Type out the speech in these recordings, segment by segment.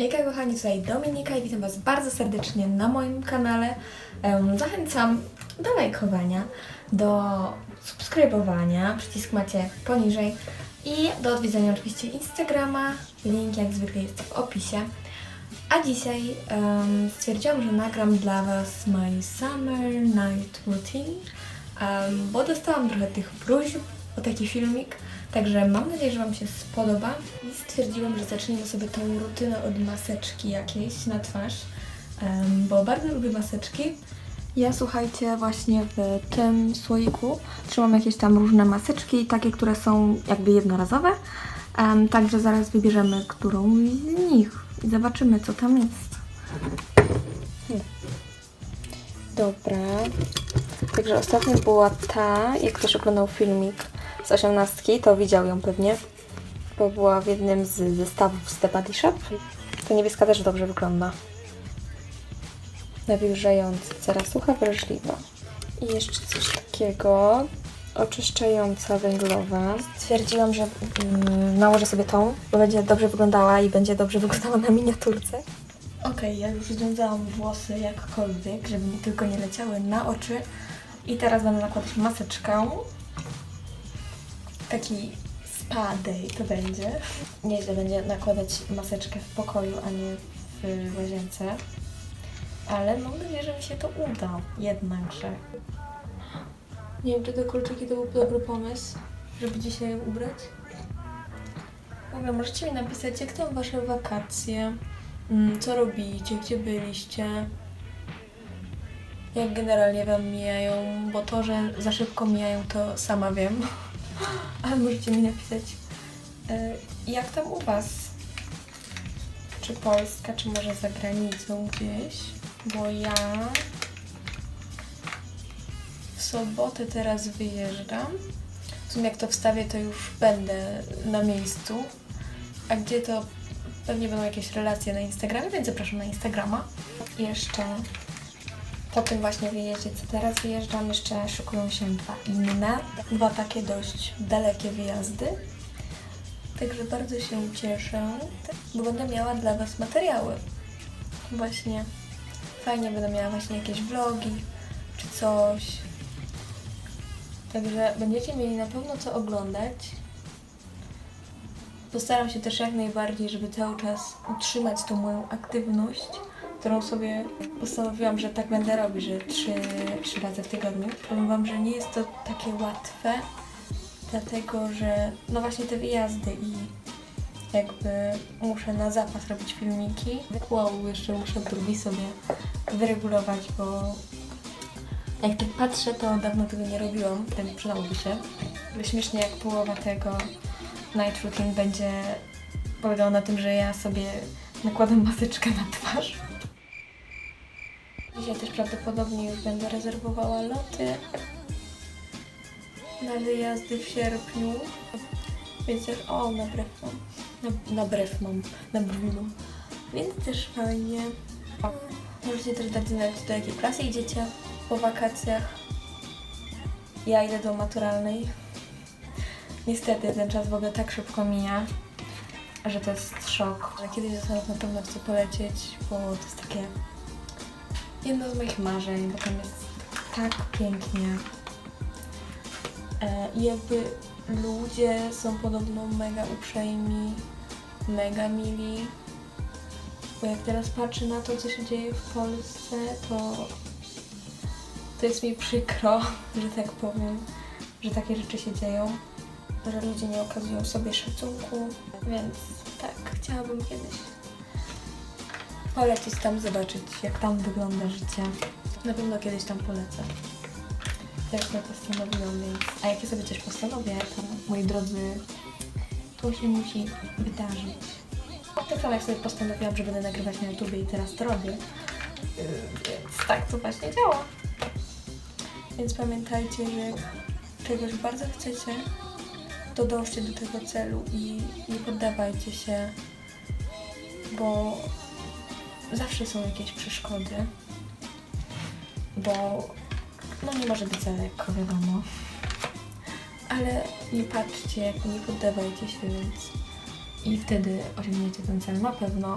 Hejka kochani, tutaj Dominika i witam Was bardzo serdecznie na moim kanale. Zachęcam do lajkowania, do subskrybowania, przycisk macie poniżej i do odwiedzenia oczywiście Instagrama, link jak zwykle jest w opisie. A dzisiaj em, stwierdziłam, że nagram dla Was my summer night routine, em, bo dostałam trochę tych próśb o taki filmik, także mam nadzieję, że Wam się spodoba. I stwierdziłam, że zaczniemy sobie tą rutynę od maseczki jakiejś na twarz, bo bardzo lubię maseczki. Ja słuchajcie, właśnie w tym słoiku trzymam jakieś tam różne maseczki, takie, które są jakby jednorazowe. Em, także zaraz wybierzemy którąś z nich i zobaczymy, co tam jest. Dobra. Także ostatnio była ta, jak ktoś oglądał filmik z osiemnastki, to widział ją pewnie, bo była w jednym z zestawów z The Body Shop. Ta niebieska też dobrze wygląda. Nawilżająca, sucha, wrażliwa. I jeszcze coś takiego. Oczyszczająca węglowa. Stwierdziłam, że mm, nałożę sobie tą, bo będzie dobrze wyglądała i będzie dobrze wyglądała na miniaturce. Okej, ja już związałam włosy jakkolwiek, żeby mi tylko nie leciały na oczy. I teraz będę nakładać maseczkę. Taki spa day to będzie. Nieźle będzie nakładać maseczkę w pokoju, a nie w łazience. Ale mam nadzieję, że mi się to uda jednakże. Nie wiem, czy te kolczyki to był dobry pomysł, żeby dzisiaj je ubrać. W ogóle możecie mi napisać, jak tam wasze wakacje, Mm, co robicie, gdzie byliście, jak generalnie wam mijają, bo to, że za szybko mijają, to sama wiem. Ale możecie mi napisać, e, jak tam u was? Czy Polska, czy może za granicą gdzieś? Bo ja w sobotę teraz wyjeżdżam. W sumie jak to wstawię, to już będę na miejscu. A gdzie to pewnie będą jakieś relacje na Instagramie, więc zapraszam na Instagrama. Jeszcze po tym właśnie wyjeździe, co teraz wyjeżdżam, jeszcze szykują się dwa inne, dwa takie dość dalekie wyjazdy. Także bardzo się cieszę, bo będę miała dla Was materiały. Właśnie fajnie będę miała właśnie jakieś vlogi czy coś. Także będziecie mieli na pewno co oglądać. Postaram się też jak najbardziej, żeby cały czas utrzymać tą moją aktywność, którą sobie postanowiłam, że tak będę robić, że trzy, trzy razy w tygodniu. Powiem Wam, że nie jest to takie łatwe, dlatego że no właśnie te wyjazdy i jakby muszę na zapas robić filmiki. Wow, jeszcze muszę drugi sobie wyregulować, bo jak tak patrzę, to dawno tego nie robiłam, tak przydałoby się. Śmiesznie jak połowa tego night routine będzie polegał na tym, że ja sobie nakładam maseczkę na twarz. Dzisiaj też prawdopodobnie już będę rezerwowała loty na wyjazdy w sierpniu. Więc też, o, na brew mam. Na, na brew mam, na brwi mam. Więc też fajnie. Możecie też dać znać, do jakiej klasy idziecie po wakacjach. Ja idę do maturalnej. Niestety ten czas w ogóle tak szybko mija, że to jest szok. Ale kiedyś zastanawiam na pewno chcę polecieć, bo to jest takie jedno z moich marzeń, bo tam jest tak pięknie. E, I jakby ludzie są podobno mega uprzejmi, mega mili. Bo jak teraz patrzę na to, co się dzieje w Polsce, to to jest mi przykro, że tak powiem, że takie rzeczy się dzieją że ludzie nie okazują sobie szacunku, więc tak, chciałabym kiedyś polecieć tam, zobaczyć jak tam wygląda życie. Na pewno kiedyś tam polecę. Też to postanowiłam, więc... A jak ja sobie coś postanowię, to moi drodzy, to się musi wydarzyć. Tak samo jak sobie postanowiłam, że będę nagrywać na YouTube i teraz to robię. Więc tak to właśnie działa. Więc pamiętajcie, że jak czegoś bardzo chcecie, to dążcie do tego celu i nie poddawajcie się, bo zawsze są jakieś przeszkody, bo no nie może być za lekko, wiadomo. Ale nie patrzcie, nie poddawajcie się, więc i wtedy osiągniecie ten cel na pewno.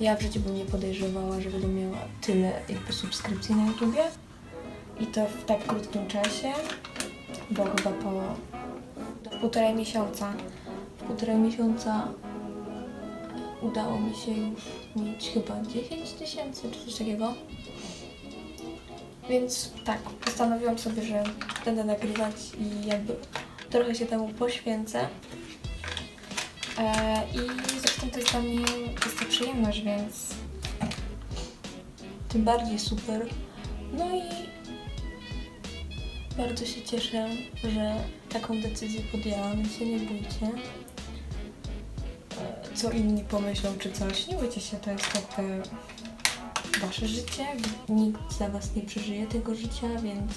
Ja w życiu bym nie podejrzewała, że będę miała tyle jakby subskrypcji na YouTubie. I to w tak krótkim czasie, bo chyba po półtorej miesiąca. Półtorej miesiąca udało mi się już mieć chyba 10 tysięcy czy coś takiego. Więc tak, postanowiłam sobie, że będę nagrywać i jakby trochę się temu poświęcę. E, I zresztą to jest dla mnie jest to przyjemność, więc tym bardziej super. No i bardzo się cieszę, że taką decyzję podjęłam, więc się nie bójcie. Co inni pomyślą czy coś, nie bójcie się, to jest jakby wasze życie, nikt za was nie przeżyje tego życia, więc,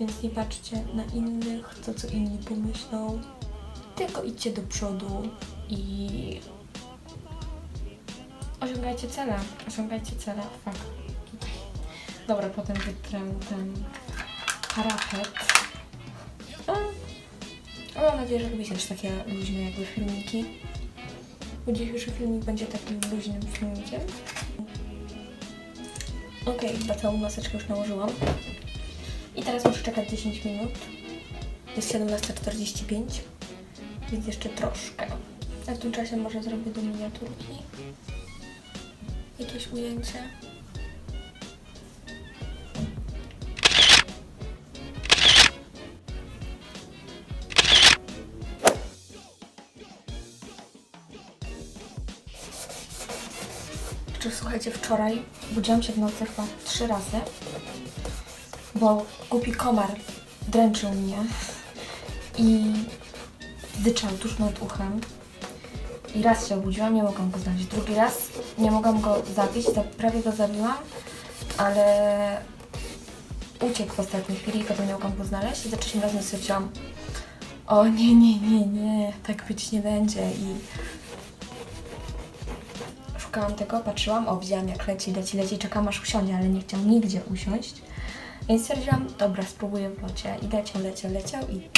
więc nie patrzcie na innych, to co inni pomyślą, tylko idźcie do przodu i osiągajcie cele, osiągajcie cele. Tutaj. Dobra, potem wytrę ten parapet. A mam nadzieję, że lubicie też takie luźne jakby filmiki. Bo dzisiejszy filmik będzie takim luźnym filmikiem. Okej, chyba całą maseczkę już nałożyłam. I teraz muszę czekać 10 minut. Jest 17.45, więc jeszcze troszkę. A w tym czasie może zrobię do miniaturki jakieś ujęcie. Czy słuchajcie, wczoraj budziłam się w nocy chyba trzy razy, bo głupi komar dręczył mnie i dyczał tuż nad uchem. I raz się obudziłam, nie mogłam go znaleźć. Drugi raz nie mogłam go zabić, za- prawie go zabiłam, ale uciekł w ostatniej chwili i potem nie mogłam go znaleźć. I za trzecim razem stwierdziłam, o nie, nie, nie, nie, tak być nie będzie. I szukałam tego, patrzyłam, o widziałam jak leci, leci, leci, czekam aż usiądzie, ale nie chciał nigdzie usiąść. Więc stwierdziłam, dobra, spróbuję w locie. I leciał, leciał, leciał i...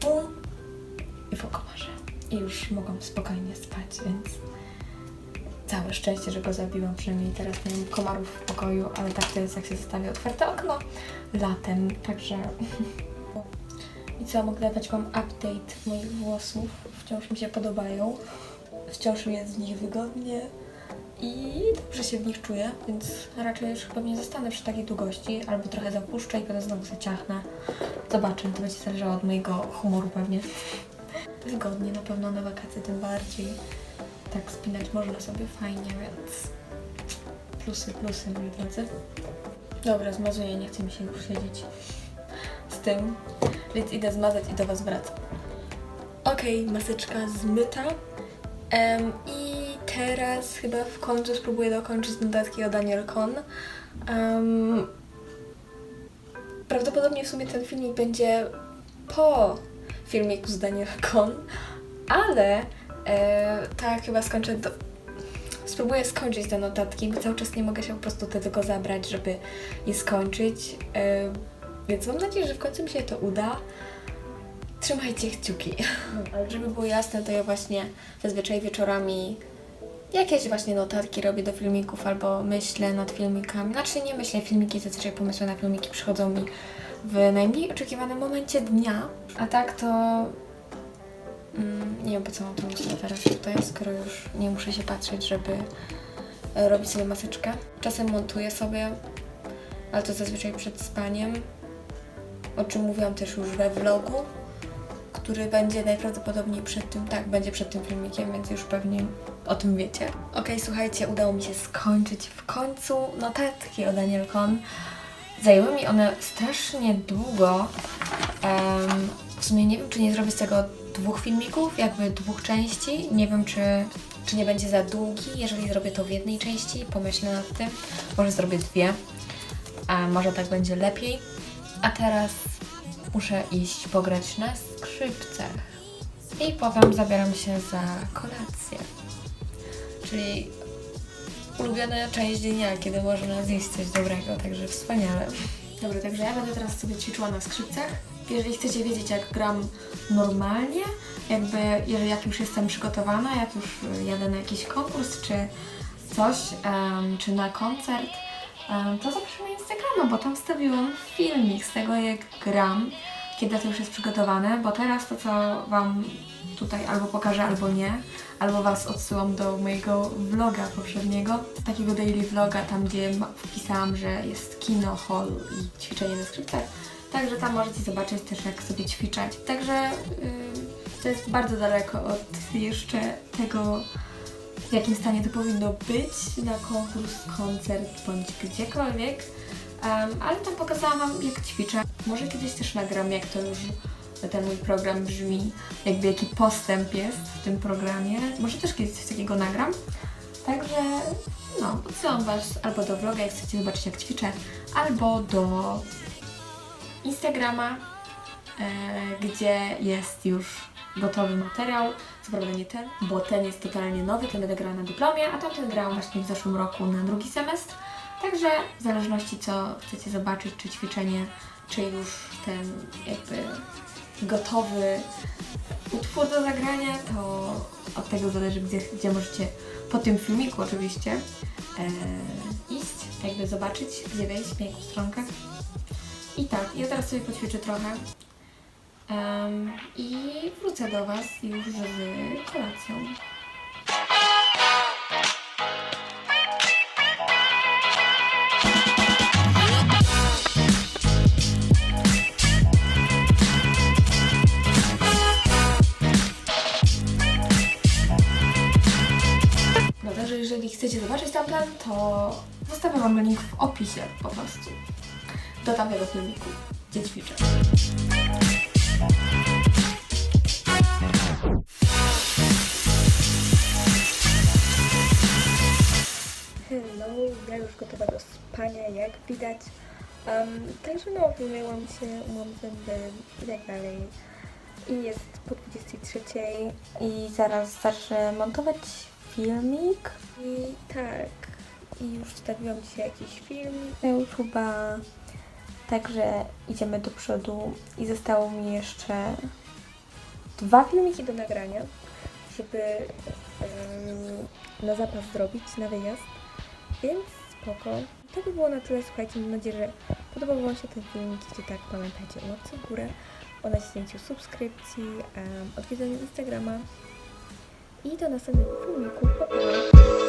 Bum! I po komarze. I już mogłam spokojnie spać, więc... Całe szczęście, że go zabiłam, przynajmniej teraz nie mam komarów w pokoju, ale tak to jest, jak się zostawi otwarte okno latem, także... I co, mogę dać Wam update moich włosów. Wciąż mi się podobają. Wciąż mi jest w nich wygodnie. I dobrze się w nich czuję, więc raczej już chyba nie zostanę przy takiej długości. Albo trochę zapuszczę i potem znowu zaciachnę. Zobaczę, to będzie zależało od mojego humoru pewnie. Wygodnie, na pewno na wakacje tym bardziej. Tak spinać można sobie fajnie, więc plusy, plusy, moi drodzy. Dobra, zmazuję, nie chce mi się już siedzieć z tym, więc idę zmazać i do Was wracam. Okej, maseczka zmyta. Em, I teraz chyba w końcu spróbuję dokończyć notatki o Daniel Con. Em, prawdopodobnie w sumie ten filmik będzie po filmiku z Daniel Con, ale e, tak chyba skończę do... Spróbuję skończyć te notatki, bo cały czas nie mogę się po prostu tego zabrać, żeby je skończyć. E, więc mam nadzieję, że w końcu mi się to uda. Trzymajcie kciuki. Ale żeby było jasne, to ja właśnie zazwyczaj wieczorami jakieś właśnie notatki robię do filmików albo myślę nad filmikami. Znaczy nie myślę, filmiki, zazwyczaj pomysły na filmiki przychodzą mi w najmniej oczekiwanym momencie dnia. A tak to... Mm, nie wiem po co mam to myślę teraz tutaj, skoro już nie muszę się patrzeć, żeby e, robić sobie maseczkę. Czasem montuję sobie, ale to zazwyczaj przed spaniem o czym mówiłam też już we vlogu, który będzie najprawdopodobniej przed tym, tak, będzie przed tym filmikiem, więc już pewnie o tym wiecie. Okej, słuchajcie, udało mi się skończyć w końcu notatki o Daniel Con. Zajęły mi one strasznie długo. Em, w sumie nie wiem, czy nie zrobię z tego dwóch filmików, jakby dwóch części. Nie wiem, czy, czy nie będzie za długi. Jeżeli zrobię to w jednej części, pomyślę nad tym. Może zrobię dwie. A może tak będzie lepiej. A teraz muszę iść pograć na skrzypcach. I potem zabieram się za kolację. Czyli ulubiona część dnia, kiedy można zjeść coś dobrego, także wspaniale. Dobra, także ja będę teraz sobie ćwiczyła na skrzypcach. jeżeli chcecie wiedzieć, jak gram normalnie, jakby jeżeli jak już jestem przygotowana, jak już jadę na jakiś konkurs czy coś, em, czy na koncert, to zapraszam na Instagrama, bo tam wstawiłam filmik z tego, jak gram, kiedy to już jest przygotowane, bo teraz to, co Wam tutaj albo pokażę, albo nie, albo Was odsyłam do mojego vloga poprzedniego, takiego daily vloga, tam gdzie wpisałam, że jest kino, hall i ćwiczenie na skrzypcach. Także tam możecie zobaczyć też, jak sobie ćwiczeć. Także yy, to jest bardzo daleko od jeszcze tego, w jakim stanie to powinno być na konkurs, koncert bądź gdziekolwiek. Em, ale tam pokazałam Wam, jak ćwiczę. Może kiedyś też nagram, jak to już ten mój program brzmi, jakby jaki postęp jest w tym programie. Może też kiedyś coś takiego nagram. Także no, odsyłam Was albo do vloga, jak chcecie zobaczyć, jak ćwiczę, albo do Instagrama, e, gdzie jest już gotowy materiał. Co prawda nie ten, bo ten jest totalnie nowy, ten będę grała na dyplomie, a tamten grałam właśnie w zeszłym roku na drugi semestr. Także w zależności co chcecie zobaczyć, czy ćwiczenie, czy już ten jakby gotowy utwór do zagrania, to od tego zależy, gdzie, gdzie możecie po tym filmiku oczywiście e, iść, jakby zobaczyć, gdzie wejść, na jaką stronkę. I tak, ja teraz sobie poćwiczę trochę em, i wrócę do Was już z kolacją. No także jeżeli chcecie zobaczyć tamten, to zostawiam Wam link w opisie po prostu do tamtego filmiku, gdzie ćwiczę. Hello, ja już gotowa do spania, jak widać. Um, także no, wymyłam się, umyłam zęby i tak dalej. I jest po 23 i zaraz zacznę montować filmik. I tak, i już wstawiłam dzisiaj jakiś film na YouTube'a. Także idziemy do przodu i zostało mi jeszcze dwa filmiki do nagrania, żeby em, na zapas zrobić, na wyjazd. Więc spoko. To by było na tyle. Słuchajcie, mam nadzieję, że podobał Wam się ten filmik. Jeśli tak, pamiętajcie o łapce w górę, o naciśnięciu subskrypcji, um, odwiedzeniu Instagrama i do następnego filmiku. Pa, pa.